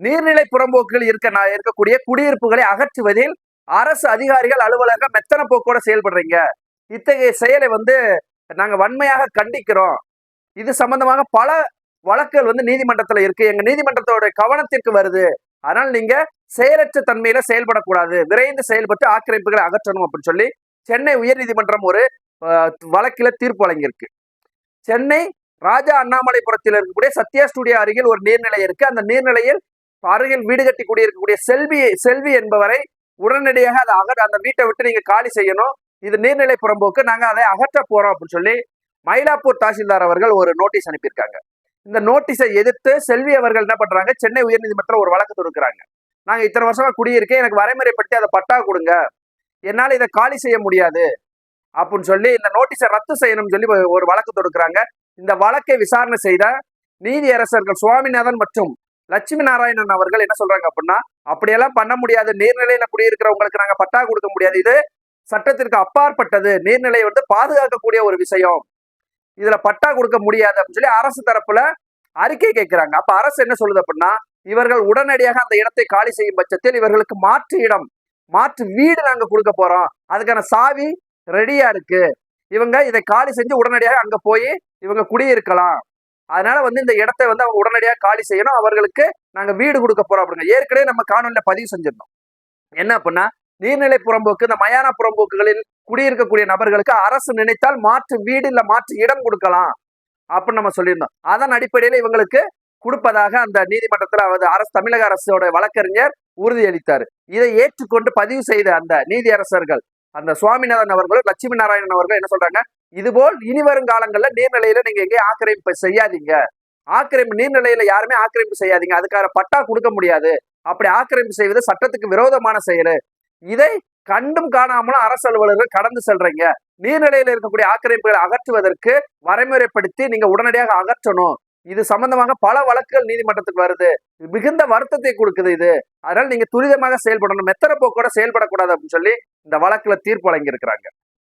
நீர்நிலை புறம்போக்குகள் இருக்க இருக்கக்கூடிய குடியிருப்புகளை அகற்றுவதில் அரசு அதிகாரிகள் அலுவலகம் மெத்தன போக்கோட செயல்படுறீங்க. இத்தகைய செயலை வந்து நாங்க வன்மையாக கண்டிக்கிறோம். இது சம்பந்தமாக பல வழக்குகள் வந்து நீதிமன்றத்தில் இருக்கு. எங்க நீதிமன்றத்தோட கவனத்திற்கு வருது. அதனால் நீங்க செயலற்ற தன்மையில செயல்படக்கூடாது. விரைந்து செயல்பட்டு ஆக்கிரமிப்புகளை அகற்றணும் அப்படின்னு சொல்லி சென்னை உயர்நீதிமன்றம் ஒரு வழக்கில் தீர்ப்பு வழங்கியிருக்கு. சென்னை ராஜா அண்ணாமலைபுரத்தில் இருக்கக்கூடிய சத்யா ஸ்டுடியோ அருகில் ஒரு நீர்நிலை இருக்கு. அந்த நீர்நிலையில் அருகில் வீடு கட்டி குடியிருக்கக்கூடிய செல்வி செல்வி என்பவரை உடனடியாக அதை அகற்ற அந்த வீட்டை விட்டு நீங்க காலி செய்யணும். இது நீர்நிலை புறம்போக்கு நாங்க அதை அகற்ற போறோம் அப்படின்னு சொல்லி மயிலாப்பூர் தாசில்தார் அவர்கள் ஒரு நோட்டீஸ் அனுப்பியிருக்காங்க. இந்த நோட்டீஸை எதிர்த்து செல்வி அவர்கள் என்ன பண்றாங்க சென்னை உயர்நீதிமன்றத்தில் ஒரு வழக்கு தொடுக்கிறாங்க. நாங்க இத்தனை வருஷமா குடியிருக்கேன் எனக்கு வரைமுறைப்படுத்தி அதை பட்டா கொடுங்க. என்னால் இதை காலி செய்ய முடியாது அப்படின்னு சொல்லி இந்த நோட்டீஸை ரத்து செய்யணும்னு சொல்லி ஒரு- ஒரு வழக்கு தொடுக்கிறாங்க. இந்த வழக்கை விசாரணை செய்த நீதியரசர்கள் சுவாமிநாதன் மற்றும் லட்சுமி நாராயணன் அவர்கள் என்ன சொல்றாங்க அப்படின்னா அப்படியெல்லாம் பண்ண முடியாது. நீர்நிலையில குடியிருக்கிறவங்களுக்கு நாங்க பட்டா கொடுக்க முடியாது. இது சட்டத்திற்கு அப்பாற்பட்டது. நீர்நிலையை வந்து பாதுகாக்கக்கூடிய ஒரு விஷயம். இதுல பட்டா கொடுக்க முடியாது. அப்படின்னு சொல்லி அரசு தரப்புல அறிக்கை கேட்கிறாங்க. அப்ப அரசு என்ன சொல்லுது அப்படின்னா இவர்கள் உடனடியாக அந்த இடத்தை காலி செய்யும் பட்சத்தில் இவர்களுக்கு மாற்று இடம் மாற்று வீடு நாங்க கொடுக்க போறோம். அதுக்கான சாவி ரெடியா இருக்கு. இவங்க இதை காலி செஞ்சு உடனடியாக அங்க போய் இவங்க குடியிருக்கலாம். அதனால வந்து இந்த இடத்தை வந்து அவங்க உடனடியாக காலி செய்யணும். அவர்களுக்கு நாங்க வீடு கொடுக்க போறோம் அப்படிங்க. ஏற்கனவே நம்ம காணொலியில் பதிவு செஞ்சிருந்தோம். என்ன அப்படின்னா நீர்நிலை புறம்போக்கு இந்த மயான புறம்போக்குகளில் குடியிருக்கக்கூடிய நபர்களுக்கு அரசு நினைத்தால் மாற்று வீடு இல்ல மாற்று இடம் கொடுக்கலாம் அப்படின்னு நம்ம சொல்லியிருந்தோம். அதன் அடிப்படையில இவங்களுக்கு கொடுப்பதாக அந்த நீதிமன்றத்துல அதாவது அரசு தமிழக அரசோட வழக்கறிஞர் உறுதியளித்தார். இதை ஏற்றுக்கொண்டு பதிவு செய்த அந்த நீதியரசர்கள் அந்த சுவாமிநாதன் அவர்களும் லட்சுமி நாராயணன் அவர்கள் என்ன சொல்றாங்க? இதுபோல் இனி வரும் காலங்கள்ல நீர்நிலையில நீங்க எங்கேயும் ஆக்கிரமிப்பு செய்யாதீங்க. ஆக்கிரமிப்பு நீர்நிலையில யாருமே ஆக்கிரமிப்பு செய்யாதீங்க. அதுக்கான பட்டா கொடுக்க முடியாது. அப்படி ஆக்கிரமிப்பு செய்வது சட்டத்துக்கு விரோதமான செயல். இதை கண்டும் காணாமலும் அரசு அலுவலர்கள் கடந்து செல்றீங்க. நீர்நிலையில இருக்கக்கூடிய ஆக்கிரமிப்புகளை அகற்றுவதற்கு வரைமுறைப்படுத்தி நீங்க உடனடியாக அகற்றணும். இது சம்பந்தமாக பல வழக்குகள் நீதிமன்றத்துக்கு வருது. மிகுந்த வருத்தத்தை கொடுக்குது இது. அதனால நீங்க துரிதமாக செயல்படணும். மெத்தன போக்கோட செயல்படக்கூடாது அப்படின்னு சொல்லி இந்த வழக்குல தீர்ப்பு வழங்கியிருக்கிறாங்க.